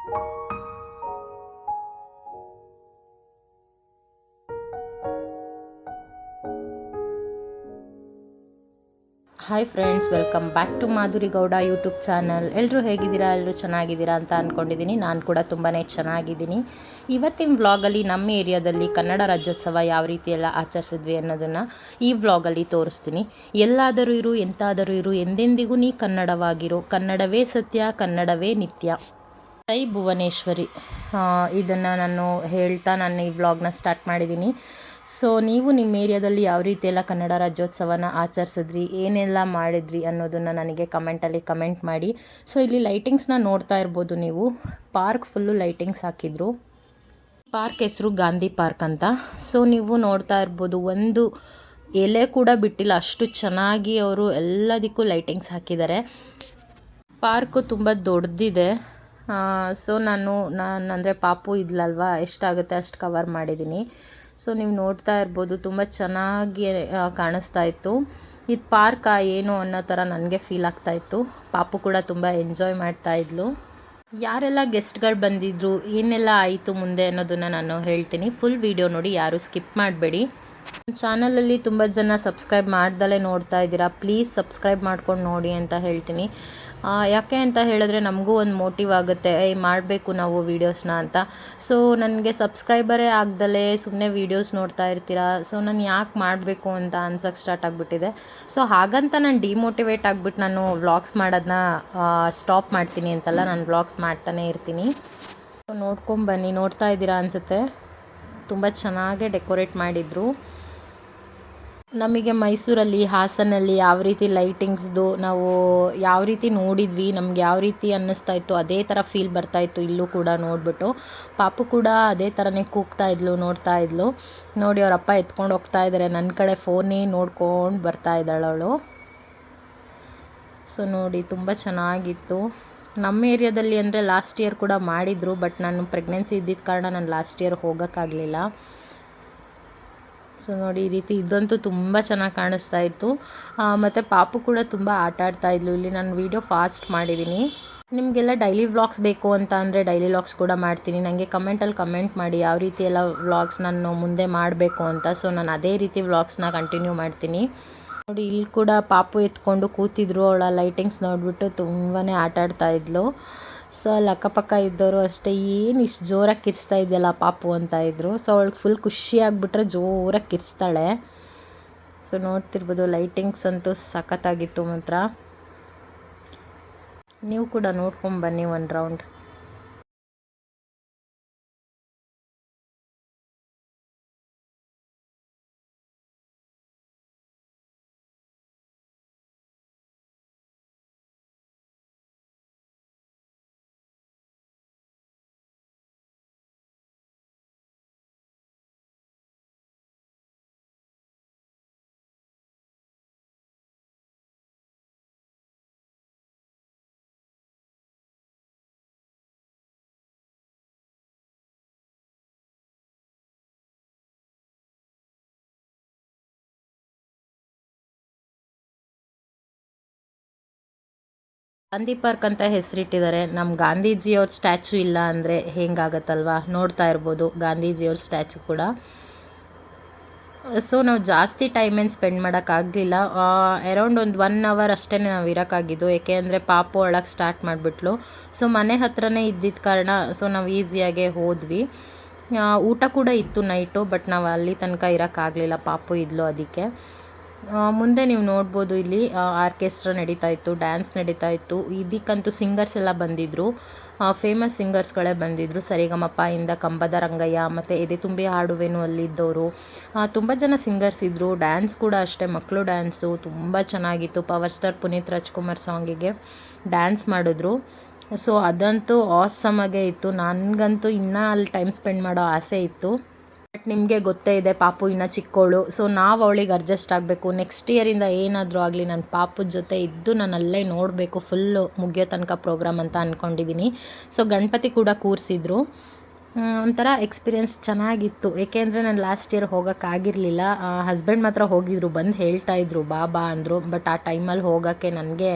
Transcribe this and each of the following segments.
Hi friends welcome back to Madhuri Gowda YouTube channel ಎಲ್ಲರೂ ಹೇಗಿದ್ದೀರಾ? ಎಲ್ಲರೂ ಚೆನ್ನಾಗಿದ್ದೀರಾ ಅಂತ ಅಂದ್ಕೊಂಡಿದ್ದೀನಿ ನಾನು ಕೂಡ ತುಂಬಾ ಚೆನ್ನಾಗಿದ್ದೀನಿ. ಇವತ್ತಿನ ವ್ಲಾಗಲ್ಲಿ ನಮ್ಮ ಏರಿಯಾದಲ್ಲಿ ಕನ್ನಡ ರಾಜ್ಯೋತ್ಸವ ಯಾವ ರೀತಿ ಎಲ್ಲ ಆಚರಿಸಿದ್ವಿ ಅನ್ನೋದನ್ನು ಈ ವ್ಲಾಗಲ್ಲಿ ತೋರಿಸ್ತೀನಿ. ಎಲ್ಲಾದರೂ ಇರು, ಎಂತಾದರೂ ಇರು, ಎಂದೆಂದಿಗೂ ನೀ ಕನ್ನಡವಾಗಿರು. ಕನ್ನಡವೇ ಸತ್ಯ, ಕನ್ನಡವೇ ನಿತ್ಯ. ಜೈ ಭುವನೇಶ್ವರಿ. ಇದನ್ನು ನಾನು ಹೇಳ್ತಾ ನಾನು ಈ ವ್ಲಾಗ್ನ ಸ್ಟಾರ್ಟ್ ಮಾಡಿದ್ದೀನಿ ಸೊ ನೀವು ನಿಮ್ಮ ಏರಿಯಾದಲ್ಲಿ ಯಾವ ರೀತಿ ಎಲ್ಲ ಕನ್ನಡ ರಾಜ್ಯೋತ್ಸವನ ಆಚರಿಸಿದ್ರಿ, ಏನೆಲ್ಲ ಮಾಡಿದ್ರಿ ಅನ್ನೋದನ್ನು ನನಗೆ ಕಮೆಂಟಲ್ಲಿ ಕಮೆಂಟ್ ಮಾಡಿ. ಸೊ ಇಲ್ಲಿ ಲೈಟಿಂಗ್ಸ್ನ ನೋಡ್ತಾ ಇರ್ಬೋದು ನೀವು. ಪಾರ್ಕ್ ಫುಲ್ಲು ಲೈಟಿಂಗ್ಸ್ ಹಾಕಿದ್ರು. ಪಾರ್ಕ್ ಹೆಸರು ಗಾಂಧಿ ಪಾರ್ಕ್ ಅಂತ. ಸೊ ನೀವು ನೋಡ್ತಾ ಇರ್ಬೋದು ಒಂದು ಎಲೆ ಕೂಡ ಬಿಟ್ಟಿಲ್ಲ. ಅಷ್ಟು ಚೆನ್ನಾಗಿ ಅವರು ಎಲ್ಲದಕ್ಕೂ ಲೈಟಿಂಗ್ಸ್ ಹಾಕಿದ್ದಾರೆ. ಪಾರ್ಕು ತುಂಬ ದೊಡ್ಡದಿದೆ ಸೊ ನಾನು ನಾನು ಅಂದರೆ ಪಾಪು ಇದ್ಲಲ್ವ? ಎಷ್ಟಾಗುತ್ತೆ ಅಷ್ಟು ಕವರ್ ಮಾಡಿದ್ದೀನಿ ಸೊ ನೀವು ನೋಡ್ತಾ ಇರ್ಬೋದು, ತುಂಬ ಚೆನ್ನಾಗಿ ಕಾಣಿಸ್ತಾ ಇತ್ತು. ಇದು ಪಾರ್ಕಾ ಏನು ಅನ್ನೋ ಥರ ನನಗೆ ಫೀಲ್ ಆಗ್ತಾ ಇತ್ತು. ಪಾಪು ಕೂಡ ತುಂಬ ಎಂಜಾಯ್ ಮಾಡ್ತಾ ಇದ್ಲು. ಯಾರೆಲ್ಲ ಗೆಸ್ಟ್ಗಳು ಬಂದಿದ್ರು, ಏನೆಲ್ಲ ಆಯಿತು ಮುಂದೆ ಅನ್ನೋದನ್ನು ನಾನು ಹೇಳ್ತೀನಿ. ಫುಲ್ ವಿಡಿಯೋ ನೋಡಿ ಯಾರೂ ಸ್ಕಿಪ್ ಮಾಡಬೇಡಿ. ಚಾನಲಲ್ಲಿ ತುಂಬ ಜನ ಸಬ್ಸ್ಕ್ರೈಬ್ ಮಾಡ್ದಲೇ ನೋಡ್ತಾ ಇದ್ದೀರಾ, ಪ್ಲೀಸ್ ಸಬ್ಸ್ಕ್ರೈಬ್ ಮಾಡ್ಕೊಂಡು ನೋಡಿ ಅಂತ ಹೇಳ್ತೀನಿ. ಯಾಕೆ ಅಂತ ಹೇಳಿದ್ರೆ ನಮಗೂ ಒಂದು ಮೋಟಿವ್ ಆಗುತ್ತೆ, ಏಯ್, ಮಾಡಬೇಕು ನಾವು ವೀಡಿಯೋಸ್ನ ಅಂತ. ಸೊ ನನಗೆ ಸಬ್ಸ್ಕ್ರೈಬರೇ ಆಗ್ದಲೇ ಸುಮ್ಮನೆ ವೀಡಿಯೋಸ್ ನೋಡ್ತಾ ಇರ್ತೀರಾ? ಸೊ ನಾನು ಯಾಕೆ ಮಾಡಬೇಕು ಅಂತ ಅನ್ಸಕ್ಕೆ ಸ್ಟಾರ್ಟ್ ಆಗಿಬಿಟ್ಟಿದೆ. ಸೊ ಹಾಗಂತ ನಾನು ಡಿಮೋಟಿವೇಟ್ ಆಗಿಬಿಟ್ಟು ನಾನು ವ್ಲಾಗ್ಸ್ ಮಾಡೋದನ್ನ ಸ್ಟಾಪ್ ಮಾಡ್ತೀನಿ ಅಂತಲ್ಲ ನಾನು ವ್ಲಾಗ್ಸ್ ಮಾಡ್ತಾನೆ ಇರ್ತೀನಿ. ಸೊ ನೋಡ್ಕೊಂಬನ್ನಿ ನೋಡ್ತಾ ಇದ್ದೀರಾ ಅನಿಸುತ್ತೆ? ತುಂಬ ಚೆನ್ನಾಗೇ ಡೆಕೋರೇಟ್ ಮಾಡಿದರು. ನಮಗೆ ಮೈಸೂರಲ್ಲಿ, ಹಾಸನಲ್ಲಿ ಯಾವ ರೀತಿ ಲೈಟಿಂಗ್ಸ್ದು ನಾವು ಯಾವ ರೀತಿ ನೋಡಿದ್ವಿ, ನಮ್ಗೆ ಯಾವ ರೀತಿ ಅನ್ನಿಸ್ತಾ ಇತ್ತು, ಅದೇ ಥರ ಫೀಲ್ ಬರ್ತಾ ಇತ್ತು ಇಲ್ಲೂ ಕೂಡ ನೋಡಿಬಿಟ್ಟು. ಪಾಪು ಕೂಡ ಅದೇ ಥರನೇ ಕೂಗ್ತಾ ಇದ್ಲು, ನೋಡ್ತಾ ಇದ್ಲು. ನೋಡಿ, ಅವ್ರ ಅಪ್ಪ ಎತ್ಕೊಂಡು ಹೋಗ್ತಾ ಇದ್ದಾರೆ ನನ್ನ ಕಡೆ ಫೋನೇ ನೋಡ್ಕೊಂಡು ಬರ್ತಾ ಇದ್ದಾಳೆ ಅವಳು. ಸೊ ನೋಡಿ, ತುಂಬ ಚೆನ್ನಾಗಿತ್ತು. ನಮ್ಮ ಏರಿಯಾದಲ್ಲಿ ಅಂದರೆ ಲಾಸ್ಟ್ ಇಯರ್ ಕೂಡ ಮಾಡಿದರು ಬಟ್ ನಾನು ಪ್ರೆಗ್ನೆನ್ಸಿ ಇದ್ದಿದ್ದ ಕಾರಣ ನಾನು ಲಾಸ್ಟ್ ಇಯರ್ ಹೋಗೋಕ್ಕಾಗಲಿಲ್ಲ. ಸೊ ನೋಡಿ, ಈ ರೀತಿ ಇದಂತೂ ತುಂಬ ಚೆನ್ನಾಗಿ ಕಾಣಿಸ್ತಾ ಇತ್ತು. ಮತ್ತು ಪಾಪು ಕೂಡ ತುಂಬ ಆಟ ಆಡ್ತಾ ಇದ್ಲು. ಇಲ್ಲಿ ನಾನು ವೀಡಿಯೋ ಫಾಸ್ಟ್ ಮಾಡಿದ್ದೀನಿ ನಿಮಗೆಲ್ಲ ಡೈಲಿ ವ್ಲಾಗ್ಸ್ ಬೇಕು ಅಂತ ಅಂದರೆ ಡೈಲಿ ವ್ಲಾಗ್ಸ್ ಕೂಡ ಮಾಡ್ತೀನಿ. ನನಗೆ ಕಮೆಂಟಲ್ಲಿ ಕಮೆಂಟ್ ಮಾಡಿ ಯಾವ ರೀತಿ ಎಲ್ಲ ವ್ಲಾಗ್ಸ್ ನಾನು ಮುಂದೆ ಮಾಡಬೇಕು ಅಂತ. ಸೊ ನಾನು ಅದೇ ರೀತಿ ವ್ಲಾಗ್ಸ್ನ ಕಂಟಿನ್ಯೂ ಮಾಡ್ತೀನಿ. ನೋಡಿ, ಇಲ್ಲಿ ಕೂಡ ಪಾಪು ಎತ್ಕೊಂಡು ಕೂತಿದ್ರು. ಅವಳ ಲೈಟಿಂಗ್ಸ್ ನೋಡಿಬಿಟ್ಟು ತುಂಬಾ ಆಟ ಆಡ್ತಾ ಇದ್ಲು. ಸೊ ಅಲ್ಲಿ ಅಕ್ಕಪಕ್ಕ ಇದ್ದವರು ಅಷ್ಟೇ, ಏನು ಇಷ್ಟು ಜೋರಾಗಿ ಕಿರ್ಸ್ತಾ ಇದೆಯಲ್ಲ ಪಾಪು? ಅಂತ ಇದ್ದರು ಸೊ ಅವಳಿಗೆ ಫುಲ್ ಖುಷಿ ಜೋರಾಗಿ ಕಿರ್ಸ್ತಾಳೆ ಸೊ ನೋಡ್ತಿರ್ಬೋದು ಲೈಟಿಂಗ್ಸ್ ಅಂತೂ ಸಖತ್ತಾಗಿತ್ತು ಮಾತ್ರ. ನೀವು ಕೂಡ ನೋಡ್ಕೊಂಬನ್ನಿ ಒಂದು ರೌಂಡ್ ಗಾಂಧಿ ಪಾರ್ಕ್ ಅಂತ ಹೆಸರಿಟ್ಟಿದ್ದಾರೆ. ನಮ್ಮ ಗಾಂಧೀಜಿಯವ್ರ ಸ್ಟ್ಯಾಚು ಇಲ್ಲ ಅಂದರೆ ಹೆಂಗಾಗತ್ತಲ್ವಾ? ನೋಡ್ತಾ ಇರ್ಬೋದು ಗಾಂಧೀಜಿಯವ್ರ ಸ್ಟ್ಯಾಚು ಕೂಡ. ಸೊ, ನಾವು ಜಾಸ್ತಿ ಟೈಮ್ ಏನು ಸ್ಪೆಂಡ್ ಮಾಡೋಕ್ಕಾಗಲಿಲ್ಲ ಅರೌಂಡ್ ಒಂದು ಒನ್ ಅವರ್ ಅಷ್ಟೇ ನಾವು ಇರೋಕ್ಕಾಗಿದ್ದು. ಏಕೆ ಅಂದರೆ ಪಾಪು ಒಳಗೆ ಸ್ಟಾರ್ಟ್ ಮಾಡಿಬಿಟ್ಲು. ಸೊ, ಮನೆ ಹತ್ರನೇ ಇದ್ದಿದ್ದ ಕಾರಣ, ಸೊ, ನಾವು ಈಸಿಯಾಗೆ ಹೋದ್ವಿ. ಊಟ ಕೂಡ ಇತ್ತು ನೈಟು ಬಟ್ ನಾವು ಅಲ್ಲಿ ತನಕ ಇರೋಕ್ಕಾಗಲಿಲ್ಲ ಪಾಪು ಇದ್ಲು ಅದಕ್ಕೆ. ಮುಂದೆ ನೀವು ನೋಡ್ಬೋದು ಇಲ್ಲಿ ಆರ್ಕೆಸ್ಟ್ರಾ ನಡೀತಾ ಇತ್ತು, ಡ್ಯಾನ್ಸ್ ನಡೀತಾ ಇತ್ತು. ಇದಕ್ಕಂತೂ ಸಿಂಗರ್ಸ್ ಎಲ್ಲ ಬಂದಿದ್ದರು ಫೇಮಸ್ ಸಿಂಗರ್ಸ್ಗಳೇ ಬಂದಿದ್ದರು ಸರಿಗಮಪ, ಇಂದ ಕಂಬದ ರಂಗಯ್ಯ, ಮತ್ತು ಎದೆ ತುಂಬಿ ಹಾಡುವೆನು ಅಲ್ಲಿದ್ದವರು. ತುಂಬ ಜನ ಸಿಂಗರ್ಸ್ ಇದ್ದರು ಡ್ಯಾನ್ಸ್ ಕೂಡ ಅಷ್ಟೇ. ಮಕ್ಕಳು ಡ್ಯಾನ್ಸು ತುಂಬ ಚೆನ್ನಾಗಿತ್ತು. ಪವರ್ ಸ್ಟಾರ್ ಪುನೀತ್ ರಾಜ್ಕುಮಾರ್ ಸಾಂಗಿಗೆ ಡ್ಯಾನ್ಸ್ ಮಾಡಿದ್ರು. ಸೊ, ಅದಂತೂ ಆಸಮಾಗೆ ಇತ್ತು. ನನಗಂತೂ ಇನ್ನೂ ಅಲ್ಲಿ ಟೈಮ್ ಸ್ಪೆಂಡ್ ಮಾಡೋ ಆಸೆ ಇತ್ತು. ನಿಮಗೆ ಗೊತ್ತೇ ಇದೆ, ಪಾಪು ಇನ್ನು ಚಿಕ್ಕವಳು ಸೊ ನಾವು ಅವಳಿಗೆ ಅಡ್ಜಸ್ಟ್ ಆಗಬೇಕು. ನೆಕ್ಸ್ಟ್ ಇಯರಿಂದ ಏನಾದರೂ ಆಗಲಿ ನನ್ನ ಪಾಪದ ಜೊತೆ ಇದ್ದು ನಾನು ಅಲ್ಲೇ ನೋಡಬೇಕು ಫುಲ್ಲು ಮುಗಿಯೋ ತನಕ ಪ್ರೋಗ್ರಾಮ್ ಅಂತ ಅಂದ್ಕೊಂಡಿದ್ದೀನಿ ಸೊ ಗಣಪತಿ ಕೂಡ ಕೂರಿಸಿದ್ರು. ಒಂಥರ ಎಕ್ಸ್ಪೀರಿಯೆನ್ಸ್ ಚೆನ್ನಾಗಿತ್ತು. ಏಕೆಂದರೆ ನಾನು ಲಾಸ್ಟ್ ಇಯರ್ ಹೋಗೋಕ್ಕಾಗಿರಲಿಲ್ಲ ಹಸ್ಬೆಂಡ್ ಮಾತ್ರ ಹೋಗಿದ್ರು, ಬಂದು ಹೇಳ್ತಾ ಇದ್ರು, ಬಾ ಬಾ ಅಂದರು. ಬಟ್ ಆ ಟೈಮಲ್ಲಿ ಹೋಗೋಕ್ಕೆ ನನಗೆ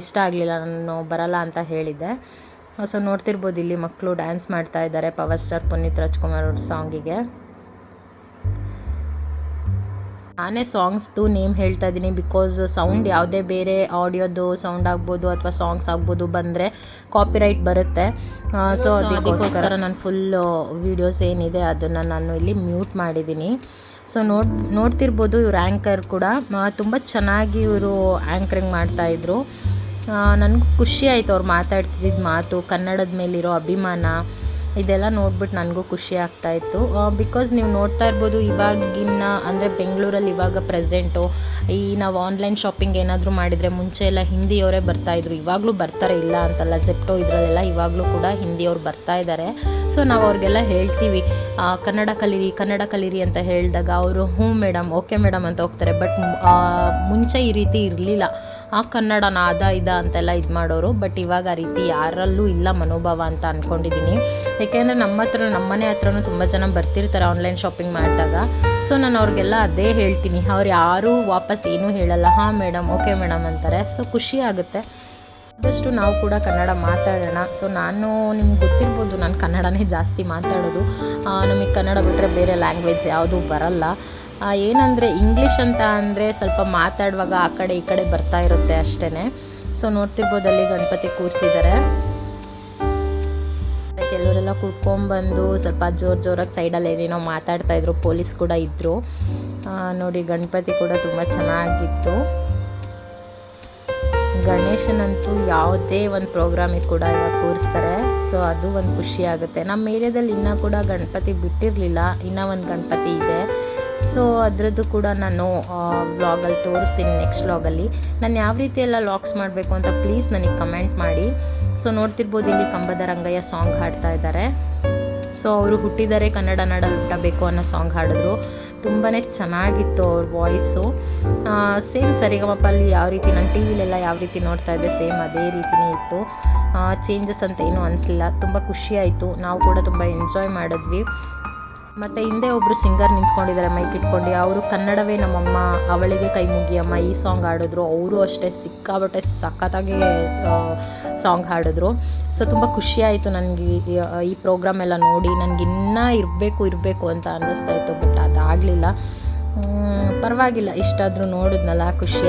ಇಷ್ಟ ಆಗಲಿಲ್ಲ, ನಾನು ಬರಲ್ಲ ಅಂತ ಹೇಳಿದ್ದೆ. ಸೊ ನೋಡ್ತಿರ್ಬೋದು ಇಲ್ಲಿ ಮಕ್ಕಳು ಡ್ಯಾನ್ಸ್ ಮಾಡ್ತಾ ಇದ್ದಾರೆ ಪವರ್ ಸ್ಟಾರ್ ಪುನೀತ್ ರಾಜ್ಕುಮಾರ್ ಅವ್ರ ಸಾಂಗಿಗೆ ನಾನೇ ಸಾಂಗ್ಸ್ದು ನೇಮ್ ಹೇಳ್ತಾ ಇದ್ದೀನಿ ಬಿಕಾಸ್ ಸೌಂಡ್ ಯಾವುದೇ ಬೇರೆ ಆಡಿಯೋದು ಸೌಂಡ್ ಆಗ್ಬೋದು ಅಥವಾ ಸಾಂಗ್ಸ್ ಆಗ್ಬೋದು ಬಂದರೆ ಕಾಪಿರೈಟ್ ಬರುತ್ತೆ. ಸೊ ಅದಕ್ಕೋಸ್ಕರ ನಾನು ಫುಲ್ ವೀಡಿಯೋಸ್ ಏನಿದೆ ಅದನ್ನು ನಾನು ಇಲ್ಲಿ ಮ್ಯೂಟ್ ಮಾಡಿದ್ದೀನಿ. ಸೊ ನೋಡ್ ನೋಡ್ತಿರ್ಬೋದು ಇವ್ರ ಆ್ಯಂಕರ್ ಕೂಡ. ತುಂಬ ಚೆನ್ನಾಗಿ ಇವರು ಆ್ಯಂಕರಿಂಗ್ ಮಾಡ್ತಾಯಿದ್ರು ನನಗೂ ಖುಷಿ ಆಯಿತು ಅವ್ರು ಮಾತಾಡ್ತಿದ್ದ ಮಾತು, ಕನ್ನಡದ ಮೇಲಿರೋ ಅಭಿಮಾನ, ಇದೆಲ್ಲ ನೋಡ್ಬಿಟ್ಟು ನನಗೂ ಖುಷಿ ಆಗ್ತಾಯಿತ್ತು ಬಿಕಾಸ್ ನೀವು ನೋಡ್ತಾ ಇರ್ಬೋದು ಇವಾಗಿನ ಅಂದರೆ ಬೆಂಗಳೂರಲ್ಲಿ ಇವಾಗ ಪ್ರೆಸೆಂಟು ಈ ನಾವು ಆನ್ಲೈನ್ ಶಾಪಿಂಗ್ ಏನಾದರೂ ಮಾಡಿದರೆ ಮುಂಚೆ ಎಲ್ಲ ಹಿಂದಿಯವರೇ ಬರ್ತಾಯಿದ್ರು ಇವಾಗಲೂ ಬರ್ತಾರೆ ಇಲ್ಲ ಅಂತಲ್ಲ ಜೆಪ್ಟೋ ಇದರಲ್ಲೆಲ್ಲ ಇವಾಗಲೂ ಕೂಡ ಹಿಂದಿಯವ್ರು ಬರ್ತಾ ಇದ್ದಾರೆ ಸೊ ನಾವು ಅವ್ರಿಗೆಲ್ಲ ಹೇಳ್ತೀವಿ ಕನ್ನಡ ಕಲೀರಿ ಕನ್ನಡ ಕಲೀರಿ ಅಂತ ಹೇಳಿದಾಗ ಅವರು, ಹ್ಞೂ ಮೇಡಮ್ ಓಕೆ ಮೇಡಮ್ ಅಂತ ಹೋಗ್ತಾರೆ. ಬಟ್ ಮುಂಚೆ ಈ ರೀತಿ ಇರಲಿಲ್ಲ. ಆ ಕನ್ನಡನ ನಾದ ಇದ ಅಂತೆಲ್ಲ ಇದು ಮಾಡೋರು. ಬಟ್ ಇವಾಗ ಆ ರೀತಿ ಯಾರಲ್ಲೂ ಇಲ್ಲ ಮನೋಭಾವ ಅಂತ ಅಂದ್ಕೊಂಡಿದ್ದೀನಿ ಏಕೆಂದರೆ ನಮ್ಮ ಹತ್ರ ನಮ್ಮ ಮನೆ ಹತ್ರನೂ ತುಂಬ ಜನ ಬರ್ತಿರ್ತಾರೆ ಆನ್ಲೈನ್ ಶಾಪಿಂಗ್ ಮಾಡಿದಾಗ. ಸೊ ನಾನು ಅವ್ರಿಗೆಲ್ಲ ಅದೇ ಹೇಳ್ತೀನಿ. ಅವ್ರು ಯಾರೂ ವಾಪಸ್ ಏನೂ ಹೇಳಲ್ಲ. ಹಾಂ ಮೇಡಮ್ ಓಕೆ ಮೇಡಮ್ ಅಂತಾರೆ. ಸೊ ಖುಷಿ ಆಗುತ್ತೆ. ಆದಷ್ಟು ನಾವು ಕೂಡ ಕನ್ನಡ ಮಾತಾಡೋಣ. ಸೊ ನಾನು ನಿಮ್ಗೆ ಗೊತ್ತಿರ್ಬೋದು, ನಾನು ಕನ್ನಡನೇ ಜಾಸ್ತಿ ಮಾತಾಡೋದು. ನಮಗೆ ಕನ್ನಡ ಬಿಟ್ಟರೆ ಬೇರೆ ಲ್ಯಾಂಗ್ವೇಜ್ ಯಾವುದೂ ಬರಲ್ಲ. ಏನಂದರೆ ಇಂಗ್ಲೀಷ್ ಅಂತ ಅಂದರೆ ಸ್ವಲ್ಪ ಮಾತಾಡುವಾಗ ಆ ಕಡೆ ಈ ಕಡೆ ಬರ್ತಾ ಇರುತ್ತೆ ಅಷ್ಟೇ ಸೊ ನೋಡ್ತಿರ್ಬೋದು ಅಲ್ಲಿ ಗಣಪತಿ ಕೂರಿಸಿದ್ದಾರೆ ಕೆಲವರೆಲ್ಲ ಕುಡ್ಕೊಂಬಂದು ಸ್ವಲ್ಪ ಜೋರು ಜೋರಾಗಿ ಸೈಡಲ್ಲಿ ಏನೇನೋ ಮಾತಾಡ್ತಾ ಇದ್ರು ಪೊಲೀಸ್ ಕೂಡ ಇದ್ದರು ನೋಡಿ ಗಣಪತಿ ಕೂಡ ತುಂಬ ಚೆನ್ನಾಗಿತ್ತು. ಗಣೇಶನಂತೂ ಯಾವುದೇ ಒಂದು ಪ್ರೋಗ್ರಾಮಿಗೆ ಕೂಡ ಇವಾಗ ಕೂರಿಸ್ತಾರೆ. ಸೊ ಅದು ಒಂದು ಖುಷಿ ಆಗುತ್ತೆ. ನಮ್ಮ ಏರಿಯಾದಲ್ಲಿ ಇನ್ನೂ ಕೂಡ ಗಣಪತಿ ಬಿಟ್ಟಿರಲಿಲ್ಲ. ಇನ್ನೂ ಒಂದು ಗಣಪತಿ ಇದೆ. ಸೊ ಅದರದ್ದು ಕೂಡ ನಾನು ವ್ಲಾಗಲ್ಲಿ ತೋರಿಸ್ತೀನಿ ನೆಕ್ಸ್ಟ್ ವ್ಲಾಗಲ್ಲಿ ನಾನು ಯಾವ ರೀತಿ ಎಲ್ಲ ಲಾಕ್ಸ್ ಮಾಡಬೇಕು ಅಂತ ಪ್ಲೀಸ್ ನನಗೆ ಕಮೆಂಟ್ ಮಾಡಿ. ಸೊ ನೋಡ್ತಿರ್ಬೋದು ಇಲ್ಲಿ ಕಂಬದ ರಂಗಯ್ಯ ಸಾಂಗ್ ಹಾಡ್ತಾ ಇದ್ದಾರೆ ಸೊ ಅವರು ಹುಟ್ಟಿದರೆ ಕನ್ನಡ ನಾಡ ಹುಟ್ಟಬೇಕು ಅನ್ನೋ ಸಾಂಗ್ ಹಾಡಿದ್ರು. ತುಂಬಾ ಚೆನ್ನಾಗಿತ್ತು ಅವ್ರ ವಾಯ್ಸು ಸೇಮ್ ಸರಿಗಮಪಲ್ಲಿ ಯಾವ ರೀತಿ, ನಾನು ಟಿ ವಿಲೆಲ್ಲ ಯಾವ ರೀತಿ ನೋಡ್ತಾ ಇದ್ದೆ ಸೇಮ್ ಅದೇ ರೀತಿಯೇ ಇತ್ತು. ಚೇಂಜಸ್ ಅಂತ ಏನೂ ಅನಿಸ್ಲಿಲ್ಲ. ತುಂಬ ಖುಷಿ ಆಯಿತು. ನಾವು ಕೂಡ ತುಂಬ ಎಂಜಾಯ್ ಮಾಡಿದ್ವಿ. ಮತ್ತು ಹಿಂದೆ ಒಬ್ಬರು ಸಿಂಗರ್ ನಿಂತ್ಕೊಂಡಿದ್ದಾರೆ ಮೈಕ್ ಇಟ್ಕೊಂಡು. ಅವರು ಕನ್ನಡವೇ ನಮ್ಮಮ್ಮ, ಅವಳಿಗೆ ಕೈ ಮುಗಿಯಮ್ಮ, ಈ ಸಾಂಗ್ ಹಾಡಿದ್ರು. ಅವರು ಅಷ್ಟೇ ಸಿಕ್ಕಾಬಟ್ಟೆ ಸಖತ್ತಾಗಿ ಸಾಂಗ್ ಹಾಡಿದ್ರು. ಸೊ ತುಂಬ ಖುಷಿಯಾಯಿತು ನನಗೆ ಈ ಪ್ರೋಗ್ರಾಮ್ ಎಲ್ಲ ನೋಡಿ. ನನಗೆ ಇನ್ನೂ ಇರಬೇಕು ಇರಬೇಕು ಅಂತ ಅನ್ನಿಸ್ತಾ ಇತ್ತು ಬಟ್ ಅದಾಗಲಿಲ್ಲ. ಪರವಾಗಿಲ್ಲ. ಇಷ್ಟಾದರೂ ನೋಡಿದ್ನಲ್ಲ, ಖುಷಿ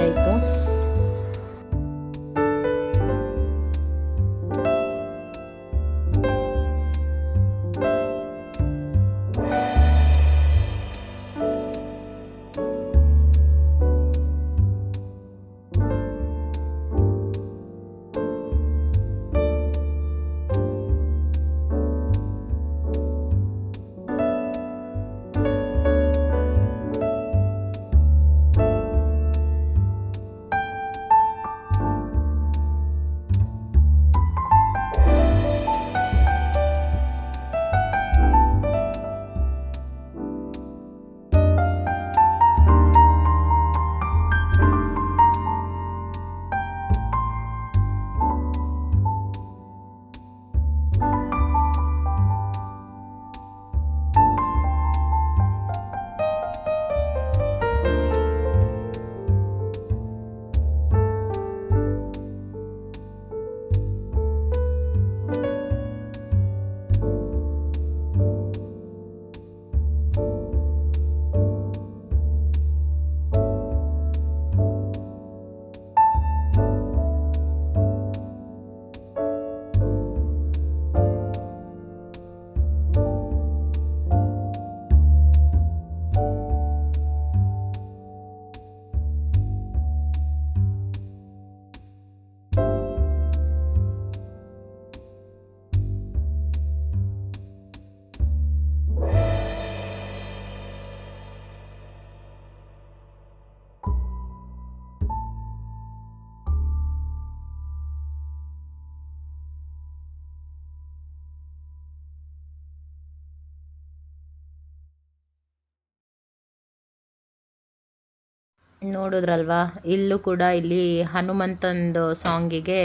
ನೋಡಿದ್ರಲ್ವಾ? ಇಲ್ಲೂ ಕೂಡ ಇಲ್ಲಿ ಹನುಮಂತಂದು ಸಾಂಗಿಗೆ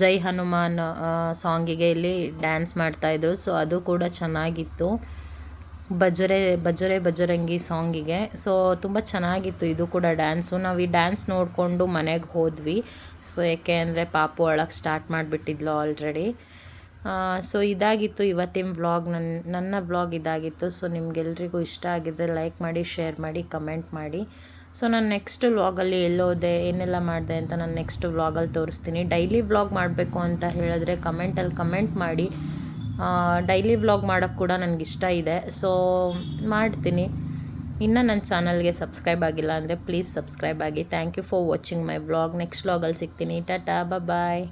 ಜೈ ಹನುಮಾನ್ ಸಾಂಗಿಗೆ ಇಲ್ಲಿ ಡ್ಯಾನ್ಸ್ ಮಾಡ್ತಾಯಿದ್ರು ಸೊ ಅದು ಕೂಡ ಚೆನ್ನಾಗಿತ್ತು. ಬಜರೆ ಬಜರೆ ಬಜರಂಗಿ ಸಾಂಗಿಗೆ ಸೊ ತುಂಬ ಚೆನ್ನಾಗಿತ್ತು ಇದು ಕೂಡ ಡ್ಯಾನ್ಸು ನಾವು ಈ ಡ್ಯಾನ್ಸ್ ನೋಡಿಕೊಂಡು ಮನೆಗೆ ಹೋದ್ವಿ. ಸೊ ಏಕೆ ಅಂದರೆ ಪಾಪು ಅಳಕ್ಕೆ ಸ್ಟಾರ್ಟ್ ಮಾಡಿಬಿಟ್ಟಿದ್ಲು ಆಲ್ರೆಡಿ ಸೊ ಇದಾಗಿತ್ತು ಇವತ್ತಿನ ವ್ಲಾಗ್ ನನ್ನ ನನ್ನ ವ್ಲಾಗ್ ಇದಾಗಿತ್ತು. ಸೊ ನಿಮಗೆಲ್ರಿಗೂ ಇಷ್ಟ ಆಗಿದ್ದರೆ ಲೈಕ್ ಮಾಡಿ ಶೇರ್ ಮಾಡಿ ಕಮೆಂಟ್ ಮಾಡಿ. ಸೊ ನಾನು ನೆಕ್ಸ್ಟ್ ವ್ಲಾಗಲ್ಲಿ ಎಲ್ಲೋದೆ, ಏನೆಲ್ಲ ಮಾಡಿದೆ ಅಂತ ನಾನು ನೆಕ್ಸ್ಟ್ ವ್ಲಾಗಲ್ಲಿ ತೋರಿಸ್ತೀನಿ. ಡೈಲಿ ವ್ಲಾಗ್ ಮಾಡಬೇಕು ಅಂತ ಹೇಳಿದ್ರೆ ಕಮೆಂಟಲ್ಲಿ ಕಮೆಂಟ್ ಮಾಡಿ. ಡೈಲಿ ವ್ಲಾಗ್ ಮಾಡೋಕ್ಕೆ ಕೂಡ ನನಗೆ ಇಷ್ಟ ಇದೆ. ಸೊ ಮಾಡ್ತೀನಿ. ಇನ್ನೂ ನನ್ನ ಚಾನಲ್ಗೆ ಸಬ್ಸ್ಕ್ರೈಬ್ ಆಗಿಲ್ಲ ಅಂದರೆ ಪ್ಲೀಸ್ ಸಬ್ಸ್ಕ್ರೈಬ್ ಆಗಿ. Thank you for watching my vlog next ವ್ಲಾಗಲ್ಲಿ ಸಿಗ್ತೀನಿ. ಟಾಟಾ ಬಾಯ್